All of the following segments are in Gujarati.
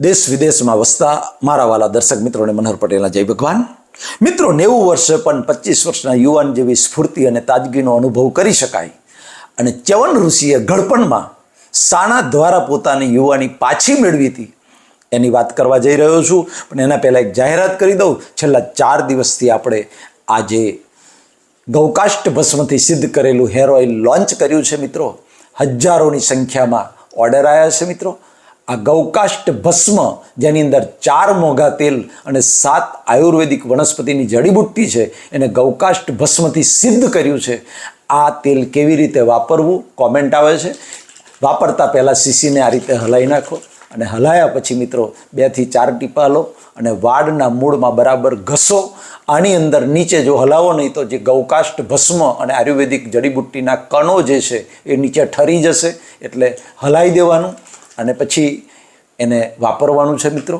દેશ વિદેશમાં વસતા મારા વાલા દર્શક મિત્રોને મનોહર પટેલના જય ભગવાન. મિત્રો, નેવું વર્ષે પણ પચીસ વર્ષના યુવાન જેવી સ્ફૂર્તિ અને તાજગીનો અનુભવ કરી શકાય. અને ચ્યવન ઋષિએ ગળપણમાં સાણા દ્વારા પોતાની યુવાની પાછી મેળવી હતી. એની વાત કરવા જઈ રહ્યો છું, પણ એના પહેલાં એક જાહેરાત કરી દઉં. છેલ્લા ચાર દિવસથી આપણે આજે ગૌકાષ્ટ ભસ્મથી સિદ્ધ કરેલું હેર ઓઇલ લોન્ચ કર્યું છે મિત્રો. હજારોની સંખ્યામાં ઓર્ડર આવ્યા છે મિત્રો. આ ગૌકાષ્ટ ભસ્મ જેની અંદર ચાર મોઘા તેલ અને સાત આયુર્વેદિક વનસ્પતિની જડીબુટ્ટી છે, એને ગૌકાષ્ટ ભસ્મથી સિદ્ધ કર્યું છે. આ તેલ કેવી રીતે વાપરવું? કોમેન્ટ આવે છે. વાપરતા પહેલાં શીશીને આ રીતે હલાવી નાખો અને હલાયા પછી મિત્રો બેથી ચાર ટીપા લો અને વાડના મૂળમાં બરાબર ઘસો. આની અંદર નીચે જો હલાવો નહીં તો જે ગૌકાષ્ટ ભસ્મ અને આયુર્વેદિક જડીબુટ્ટીના કણો જે છે એ નીચે ઠરી જશે, એટલે હલાવી દેવાનું. અને પછી એને વાપરવાનું છે મિત્રો.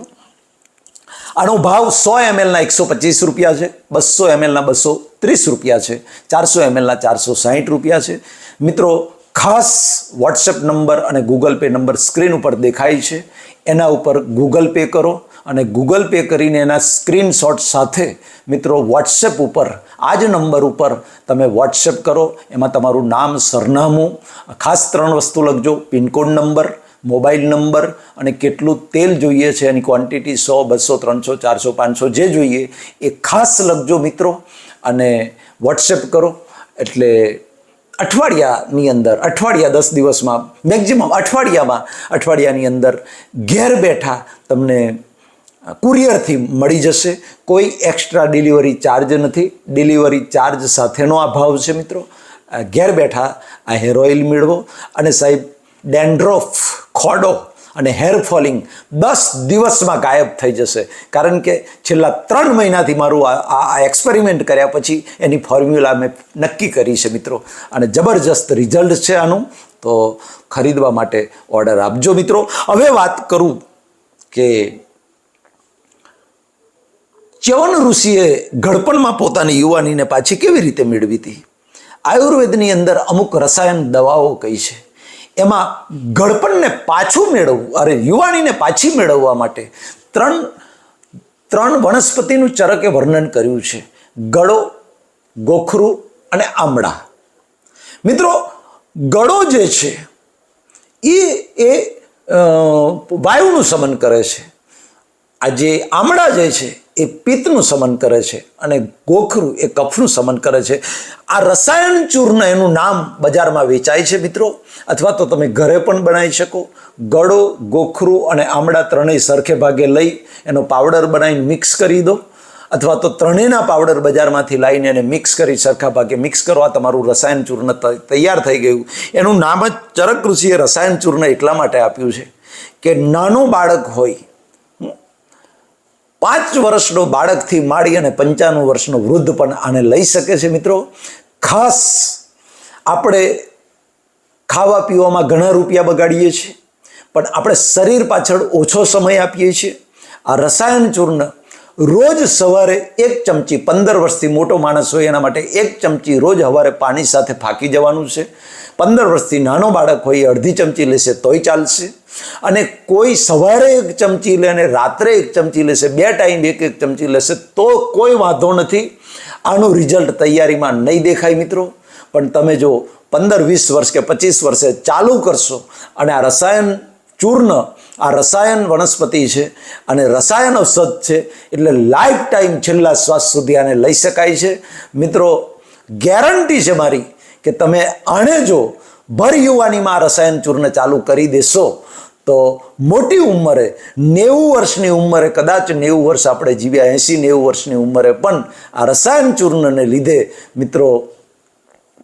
આનો ભાવ સો એમએલના એકસો પચીસ રૂપિયા છે, બસો એમએલના બસો ત્રીસ રૂપિયા છે, ચારસો એમએલના ચારસો સાહીઠ રૂપિયા છે. મિત્રો, ખાસ વોટ્સએપ નંબર અને ગૂગલ પે નંબર સ્ક્રીન ઉપર દેખાય છે. એના ઉપર ગૂગલ પે કરો અને ગૂગલ પે કરીને એના સ્ક્રીનશોટ સાથે મિત્રો વોટ્સએપ ઉપર આ જ નંબર ઉપર તમે વોટ્સએપ કરો. એમાં તમારું નામ, સરનામું, ખાસ ત્રણ વસ્તુ લખજો, પિનકોડ નંબર મોબાઈલ નંબર અને કેટલું તેલ જોઈએ છે એની ક્વોન્ટિટી સો, બસો, ત્રણસો, ચારસો, પાંચસો જે જોઈએ, એ ખાસ લખજો મિત્રો અને વોટ્સએપ કરો. એટલે અઠવાડિયાની અંદર, અઠવાડિયા દસ દિવસમાં મેક્ઝિમમ અઠવાડિયામાં, અઠવાડિયાની અંદર ઘેર બેઠા તમને કુરિયરથી મળી જશે. કોઈ એક્સ્ટ્રા ડિલિવરી ચાર્જ નથી. ડિલિવરી ચાર્જ સાથેનો આ ભાવ છે મિત્રો. ઘેર બેઠા, આ હેર ઓઇલ મેળવો. અને સાહેબ, ડેન્ડ્રોફ ખોડો અને હેર ફોલિંગ દસ દિવસમાં ગાયબ થઈ જશે. કારણ કે છેલ્લા ત્રણ મહિનાથી મારું આ આ એક્સપેરિમેન્ટ કર્યા પછી એની ફોર્મ્યુલા મેં નક્કી કરી છે મિત્રો. અને જબરજસ્ત રિઝલ્ટ છે આનું. તો ખરીદવા માટે ઓર્ડર આપજો મિત્રો. હવે વાત કરું કે ચ્યવન ઋષિએ ઘડપણમાં પોતાની યુવાનીને પાછી કેવી રીતે મેળવી હતી? આયુર્વેદની અંદર અમુક રસાયણ દવાઓ કઈ છે? એમાં ગળપણને પાછું મેળવવું, અરે યુવાણીને પાછી મેળવવા માટે ત્રણ ત્રણ વનસ્પતિનું ચરકે વર્ણન કર્યું છે. ગળો, ગોખરું અને આમળા. મિત્રો, ગળો જે છે, એ એ વાયુનું સમન કરે છે. આ જે આમળા જે છે એ પિત્તનું સમન કરે છે અને ગોખરું એ કફનું સમન કરે છે. આ રસાયણ ચૂર્ણ એનું નામ બજારમાં વેચાય છે મિત્રો. અથવા તો તમે ઘરે પણ બનાવી શકો. ગળો, ગોખરું અને આમળા ત્રણેય સરખે ભાગે લઈ એનો પાવડર બનાવીને મિક્સ કરી દો. અથવા તો ત્રણેયના પાવડર બજારમાંથી લાવીને એને મિક્સ કરી સરખા ભાગે મિક્સ કરવા તમારું રસાયણ ચૂર્ણ તૈયાર થઈ ગયું. એનું નામ જ ચરક ઋષિએ રસાયણ ચૂર્ણ એટલા માટે આપ્યું છે કે નાનું બાળક હોય પાંચ વર્ષનો બાળકથી માંડી અને પંચાણું વર્ષનો વૃદ્ધ પણ આને લઈ શકે છે મિત્રો. ખાસ આપણે ખાવા પીવામાં ઘણા રૂપિયા બગાડીએ છીએ, પણ આપણે શરીર પાછળ ઓછો સમય આપીએ છીએ. આ રસાયણ ચૂર્ણ રોજ સવારે એક ચમચી, પંદર વર્ષથી મોટો માણસ હોય એના માટે એક ચમચી રોજ સવારે પાણી સાથે ફાંકી જવાનું છે. પંદર વર્ષથી નાનો બાળક હોય એ અડધી ચમચી લેશે, તોય ચાલશે. અને કોઈ સવારે એક ચમચી લે અને રાત્રે એક ચમચી લેશે, બે ટાઈમ એક એક ચમચી લેશે, તો કોઈ વાંધો નથી. આનું રિઝલ્ટ તૈયારીમાં નહીં દેખાય મિત્રો. પણ તમે જો પંદર, વીસ વર્ષ કે પચીસ વર્ષે ચાલુ કરશો અને આ રસાયણ ચૂર્ણ, આ રસાયણ વનસ્પતિ છે અને રસાયણ ઔષધ છે, એટલે લાઈફ ટાઈમ છેલ્લા શ્વાસ સુધી આને લઈ શકાય છે. મિત્રો, ગેરંટી છે મારી. કે તમે આણે જો ભર યુવાનીમાં રસાયણ ચૂર્ણ ચાલુ કરી દેશો, તો મોટી ઉંમરે, નેવું વર્ષની ઉંમરે, કદાચ નેવું વર્ષ આપણે જીવ્યા એંસી નેવું વર્ષની ઉંમરે પણ આ રસાયણ ચૂર્ણને લીધે મિત્રો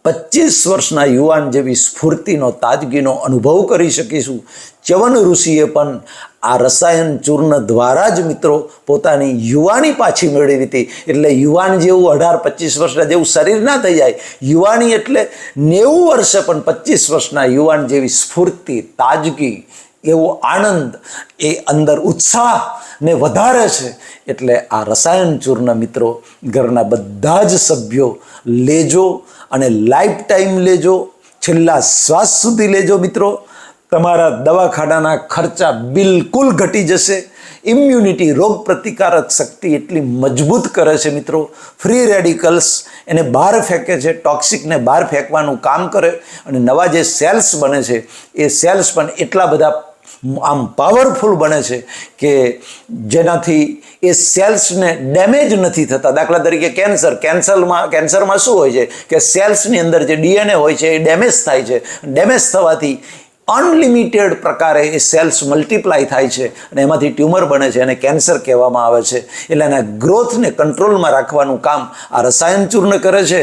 પચીસ વર્ષના યુવાન જેવી સ્ફૂર્તિનો, તાજગીનો અનુભવ કરી શકીશું. ચ્યવન ઋષિએ પણ આ રસાયણ ચૂર્ણ દ્વારા જ મિત્રો પોતાની યુવાની પાછી મેળવી હતી. એટલે યુવાન જેવું અઢાર પચીસ વર્ષના જેવું શરીર ના થઈ જાય. યુવાની એટલે નેવું વર્ષે પણ પચીસ વર્ષના યુવાન જેવી સ્ફૂર્તિ, તાજગી, એવો આનંદ, એ અંદર ઉત્સાહ ને વધારે છે. એટલે આ રસાયણ ચૂર્ણ મિત્રો ઘરના બધા જ સભ્યો લેજો અને લાઈફ ટાઈમ લેજો. છેલ્લા શ્વાસ સુધી લેજો મિત્રો. તમારા દવાખાનાના ખર્ચા બિલકુલ ઘટી જશે. ઇમ્યુનિટી રોગ પ્રતિકારક શક્તિ એટલી મજબૂત કરે છે મિત્રો. ફ્રી રેડિકલ્સ એને બહાર ફેંકે છે ટોક્સિકને બહાર ફેંકવાનું કામ કરે અને નવા જે સેલ્સ બને છે, એ સેલ્સ પણ એટલા બધા આમ પાવરફુલ બને છે કે જેનાથી એ સેલ્સને ડેમેજ નથી થતા. દાખલા તરીકે કેન્સર કેન્સરમાં કેન્સરમાં શું હોય છે? કે સેલ્સની અંદર જે ડીએનએ હોય છે, એ ડેમેજ થાય છે. ડેમેજ થવાથી અનલિમિટેડ પ્રકારે એ સેલ્સ મલ્ટીપ્લાય થાય છે અને એમાંથી ટ્યુમર બને છે એને કેન્સર કહેવામાં આવે છે. એટલે એના ગ્રોથને કંટ્રોલમાં રાખવાનું કામ આ રસાયણ ચૂર્ણ કરે છે.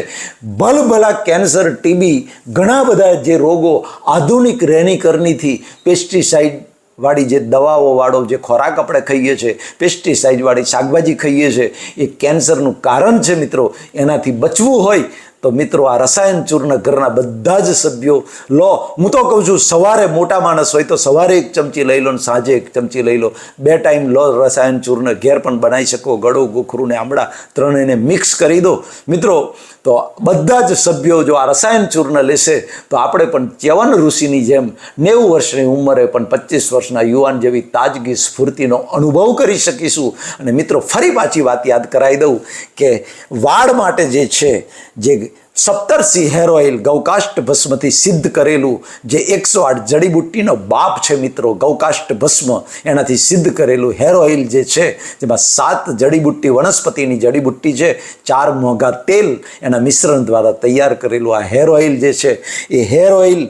ભલભલા કેન્સર ટીબી ઘણા બધા જે રોગો આધુનિક રેનીકરણીથી પેસ્ટિસાઇડ વાળી જે દવાઓ વાળો જે ખોરાક આપણે ખાઈએ છીએ પેસ્ટિસાઇડ વાળી શાકભાજી ખાઈએ છીએ એ કેન્સરનું કારણ છે મિત્રો. એનાથી બચવું હોય તો મિત્રો આ રસાયણ ચૂર્ણ ઘરના બધા જ સભ્યો, લો, હું તો કહું છું, સવારે મોટા માણસ હોય તો સવારે એક ચમચી લઈ લો ને સાંજે એક ચમચી લઈ લો. બે ટાઈમ લો રસાયણ ચૂર્ણ ઘેર પણ બનાવી શકો, ગળું, ગુખરું ને આમળા ત્રણેયને મિક્સ કરી દો. મિત્રો, તો બધા જ સભ્યો જો આ રસાયણ ચૂર્ણ લેશે, તો આપણે પણ ચ્યવન ઋષિની જેમ નેવું વર્ષની ઉંમરે પણ પચીસ વર્ષના યુવાન જેવી તાજગી, સ્ફૂર્તિનો અનુભવ કરી શકીશું. અને મિત્રો, ફરી પાછી વાત યાદ કરાવી દઉં કે વાળ માટે જે છે, જે સપ્તરસી હેર ઓઇલ ગૌકાષ્ટ ભસ્મથી સિદ્ધ કરેલું જે એકસો આઠ જડીબુટ્ટીનો બાપ છે મિત્રો, ગૌકાષ્ટ ભસ્મ, એનાથી સિદ્ધ કરેલું હેર ઓઇલ જે છે, જેમાં સાત જડીબુટ્ટી, વનસ્પતિની જડીબુટ્ટી છે, ચાર મોંઘા તેલ એના મિશ્રણ દ્વારા તૈયાર કરેલું આ હેર ઓઇલ જે છે, એ હેર ઓઇલ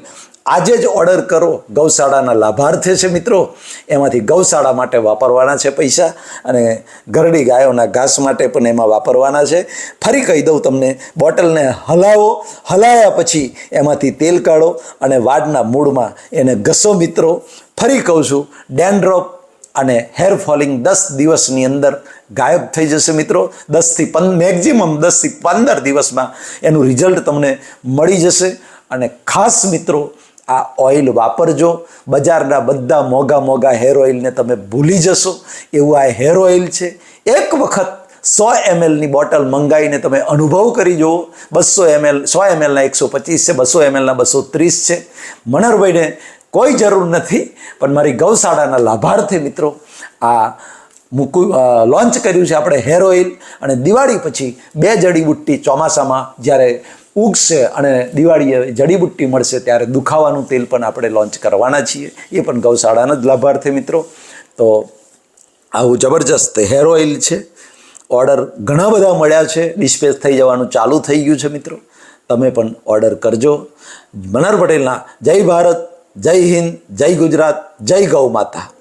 આજે જ ઓર્ડર કરો. ગૌશાળાના લાભાર્થે છે મિત્રો. એમાંથી ગૌશાળા માટે વાપરવાના છે પૈસા અને ઘરડી ગાયોના ઘાસ માટે પણ એમાં વાપરવાના છે. ફરી કહી દઉં તમને, બોટલને હલાવો. હલાયા પછી એમાંથી તેલ કાઢો અને વાડના મૂળમાં એને ઘસો મિત્રો. ફરી કહું છું, ડેન્ડ્રોપ અને હેર ફોલિંગ દસ દિવસની અંદર ગાયબ થઈ જશે મિત્રો. દસથી પં મેક્ઝિમમ દસથી પંદર દિવસમાં એનું રિઝલ્ટ તમને મળી જશે. અને ખાસ મિત્રો આ ઓઇલ વાપરજો. બજારના બધા મોંઘા મોંઘા હેર ઓઇલને તમે ભૂલી જશો. એવું આ હેર ઓઇલ છે. એક વખત સો એમએલની બોટલ મંગાવીને તમે અનુભવ કરી જુઓ. બસો એમએલ, સો એમએલના એકસો પચીસ છે, બસો એમએલના બસો ત્રીસ છે. મનરભાઈને કોઈ જરૂર નથી, પણ મારી ગૌશાળાના લાભાર્થી મિત્રો, આ મૂકું લોન્ચ કર્યું છે આપણે હેર ઓઇલ. અને દિવાળી પછી બે જડીબુટ્ટી ચોમાસામાં જ્યારે ઉગશે અને દિવાળીએ જડીબુટ્ટી મળશે ત્યારે દુખાવાનું તેલ પણ આપણે લોન્ચ કરવાના છીએ. એ પણ ગૌશાળાના જ લાભાર્થી મિત્રો. તો આવું જબરજસ્ત હેર ઓઇલ છે. ઓર્ડર ઘણા બધા મળ્યા છે. ડિસ્પેચ થઈ જવાનું ચાલુ થઈ ગયું છે મિત્રો. તમે પણ ઓર્ડર કરજો. મનર પટેલના, જય ભારત, જય હિન્દ, જય ગુજરાત, જય ગૌ માતા.